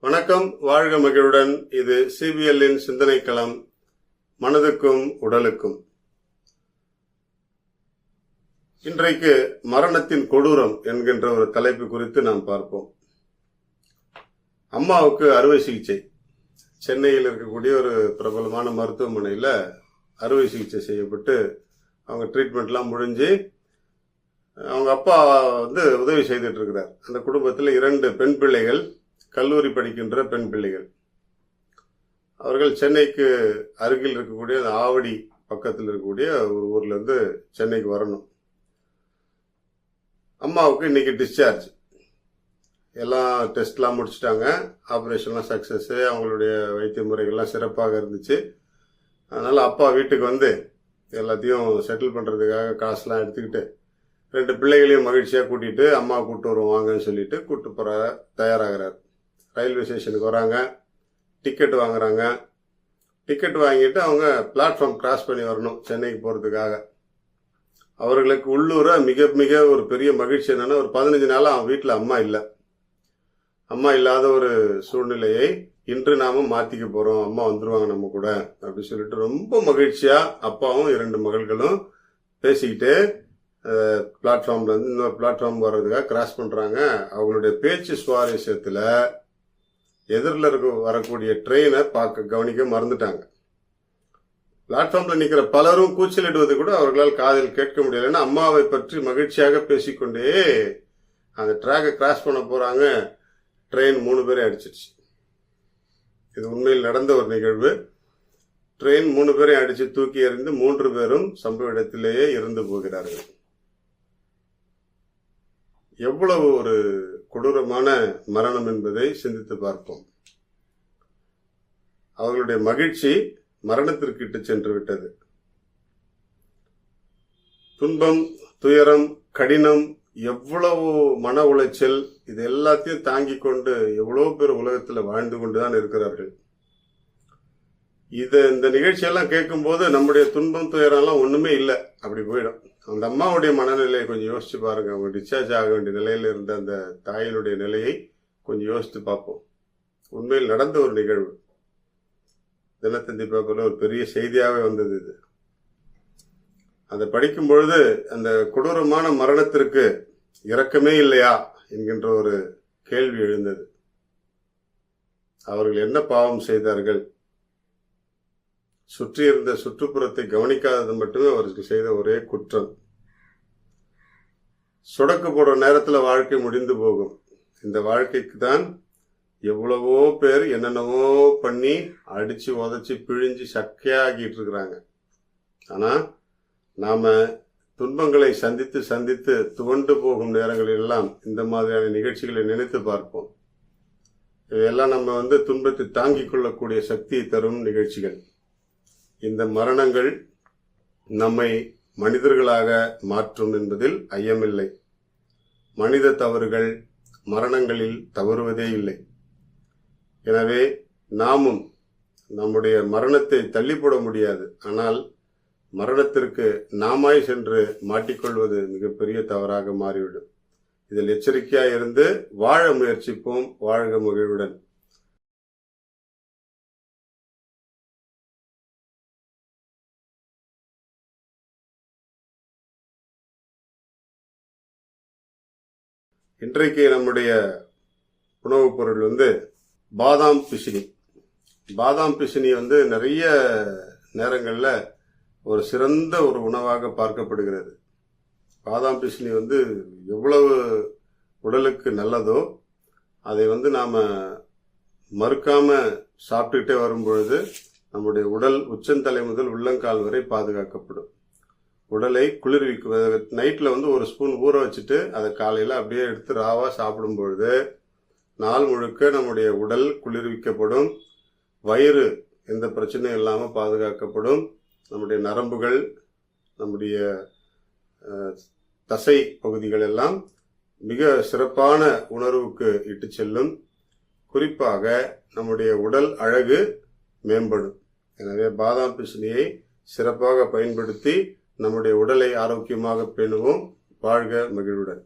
வணக்கம் வாழ்க மகிழுடன். இது சிபிஎல்லின் சிந்தனை களம் மனதுக்கும் உடலுக்கும். இன்றைக்கு மரணத்தின் கொடூரம் என்கின்ற ஒரு தலைப்பு குறித்து நாம் பார்ப்போம். அம்மாவுக்கு அறுவை சிகிச்சை. சென்னையில் இருக்கக்கூடிய ஒரு பிரபலமான மருத்துவமனையில் அறுவை சிகிச்சை செய்யப்பட்டு அவங்க ட்ரீட்மெண்ட்லாம் முடிஞ்சு அவங்க அப்பா வந்து உதவி செய்துட்டு இருக்கிறார். அந்த குடும்பத்தில் இரண்டு பெண் பிள்ளைகள். கல்லூரி படிக்கின்ற பெண் பிள்ளைகள். அவர்கள் சென்னைக்கு அருகில் இருக்கக்கூடிய அந்த ஆவடி பக்கத்தில் இருக்கக்கூடிய ஒரு ஊர்லேருந்து சென்னைக்கு வரணும். அம்மாவுக்கு இன்னைக்கு டிஸ்சார்ஜ் எல்லாம் டெஸ்ட்லாம் முடிச்சிட்டாங்க. ஆப்ரேஷன்லாம் சக்ஸஸ்ஸு அவங்களுடைய வைத்திய முறைகள்லாம் சிறப்பாக இருந்துச்சு. அதனால் அப்பா வீட்டுக்கு வந்து எல்லாத்தையும் செட்டில் பண்ணுறதுக்காக காசுலாம் எடுத்துக்கிட்டு ரெண்டு பிள்ளைகளையும் மகிழ்ச்சியாக கூட்டிகிட்டு அம்மா கூப்பிட்டு வருவோம் வாங்கன்னு சொல்லிட்டு கூப்பிட்டு போகிற தயாராகிறார். ரயில்வே ஸ்டேஷனுக்கு வராங்க டிக்கெட் வாங்குறாங்க. டிக்கெட் வாங்கிட்டு அவங்க பிளாட்ஃபார்ம் கிராஸ் பண்ணி வரணும் சென்னைக்கு போகிறதுக்காக அவர்களுக்கு உள்ளூர மிக மிக ஒரு பெரிய மகிழ்ச்சி என்னென்னா ஒரு பதினஞ்சு நாளாக அவன் வீட்டில் அம்மா இல்லை. அம்மா இல்லாத ஒரு சூழ்நிலையை இன்று நாம மாற்றிக்க போகிறோம் அம்மா வந்துருவாங்க நம்ம கூட அப்படின்னு சொல்லிட்டு ரொம்ப மகிழ்ச்சியாக அப்பாவும் இரண்டு மகள்களும் பேசிக்கிட்டு பிளாட்ஃபார்ம்லேருந்து இன்னொரு பிளாட்ஃபார்ம் வர்றதுக்காக கிராஸ் பண்ணுறாங்க அவங்களுடைய பேச்சு சுவாரஸ்யத்தில் எதிரில் இருக்க வரக்கூடிய ட்ரெயினை பார்க்க கவனிக்க மறந்துட்டாங்க. பிளாட்ஃபார்ம்ல நிற்கிற பலரும் கூச்சலிடுவது கூட அவர்களால் காதில் கேட்க முடியலன்னா அம்மாவை பற்றி மகிழ்ச்சியாக பேசிக்கொண்டே அந்த ட்ராக்கை கிராஸ் பண்ண போறாங்க. ட்ரெயின் மூணு பேரை அடிச்சிருச்சு. இது உண்மையில் நடந்த ஒரு நிகழ்வு. ட்ரெயின் மூணு பேரை அடித்து தூக்கி எறிந்து மூன்று பேரும் சம்பவ இடத்திலேயே இறந்து போகிறார்கள். எவ்வளவு ஒரு கொடூரமான மரணம் என்பதை சிந்தித்து பார்ப்போம். அவர்களுடைய மகிழ்ச்சி மரணத்திற்கு இட்டு சென்று விட்டது. துன்பம் துயரம் கடினம் எவ்வளவு மன உளைச்சல் இது எல்லாத்தையும் தாங்கி கொண்டு எவ்வளவு பேர் உலகத்தில் வாழ்ந்து கொண்டுதான் இருக்கிறார்கள். இது இந்த நிகழ்ச்சியெல்லாம் கேட்கும்போது நம்முடைய துன்பம் துயரம்லாம் ஒன்றுமே இல்லை. அப்படி போயிடும். அந்த அம்மாவுடைய மனநிலையை கொஞ்சம் யோசிச்சு பாருங்க. அவங்க டிஸ்சார்ஜ் ஆக வேண்டிய நிலையில இருந்த அந்த தாயினுடைய நிலையை கொஞ்சம் யோசித்து பார்ப்போம். உண்மையில் நடந்த ஒரு நிகழ்வு. தினத்தந்தி பேப்பரில் ஒரு பெரிய செய்தியாகவே வந்தது இது. அதை படிக்கும் பொழுது அந்த கொடூரமான மரணத்திற்கு இரக்கமே இல்லையா என்கின்ற ஒரு கேள்வி எழுந்தது. அவர்கள் என்ன பாவம் செய்தார்கள்? சுற்றி இருந்த சுற்றுப்புறத்தை கவனிக்காதது மட்டுமே அவருக்கு செய்த ஒரே குற்றம். சுடக்கு போடுற நேரத்தில் வாழ்க்கை முடிந்து போகும். இந்த வாழ்க்கைக்கு தான் எவ்வளவோ பேர் என்னென்னவோ பண்ணி அடித்து உதச்சி பிழிஞ்சு சக்கையாகிட்டு இருக்கிறாங்க ஆனால் நாம் துன்பங்களை சந்தித்து சந்தித்து துவண்டு போகும் நேரங்களில் எல்லாம் இந்த மாதிரியான நிகழ்ச்சிகளை நினைத்து பார்ப்போம். இவையெல்லாம் நம்ம வந்து துன்பத்தை தாங்கிக் கொள்ளக்கூடிய சக்தியை தரும் நிகழ்ச்சிகள். இந்த மரணங்கள் நம்மை மனிதர்களாக மாற்றும் என்பதில் ஐயமில்லை. மனித தவறுகள் மரணங்களில் தவறுவதே இல்லை. எனவே நாமும் நம்முடைய மரணத்தை தள்ளிப்போட முடியாது. ஆனால் மரணத்திற்கு நாமாய் சென்று மாட்டிக்கொள்வது மிகப்பெரிய தவறாக மாறிவிடும். இதில் எச்சரிக்கையாக இருந்து வாழ முயற்சிப்போம். வாழ்க மகிழ்வுடன். இன்றைக்கு நம்முடைய உணவுப் பொருள் வந்து பாதாம் பிசினி. பாதாம் பிசினி வந்து நிறைய நேரங்களில் ஒரு சிறந்த ஒரு உணவாக பார்க்கப்படுகிறது. பாதாம் பிசினி வந்து எவ்வளவு உடலுக்கு நல்லதோ அதை வந்து நாம் மறுக்காமல் சாப்பிட்டுக்கிட்டே வரும்பொழுது நம்முடைய உடல் உச்சந்தலை முதல் உள்ளங்கால் வரை பாதுகாக்கப்படும். உடலை குளிர்விக்கும் நைட்டில் வந்து ஒரு ஸ்பூன் ஊற வச்சுட்டு அதை காலையில் அப்படியே எடுத்து ராவாக சாப்பிடும் பொழுது நாள் முழுக்க நம்முடைய உடல் குளிர்விக்கப்படும். வயிறு எந்த பிரச்சனையும் இல்லாமல் பாதுகாக்கப்படும். நம்முடைய நரம்புகள் நம்முடைய தசை பகுதிகள் எல்லாம் மிக சிறப்பான உணர்வுக்கு இட்டு செல்லும். குறிப்பாக நம்முடைய உடல் அழகு மேம்படும். எனவே பாதாம் பிசினியை சிறப்பாக பயன்படுத்தி நம்முடைய உடலை ஆரோக்கியமாக பேணுவோம். வாழ்க மகிழ்வுடன்.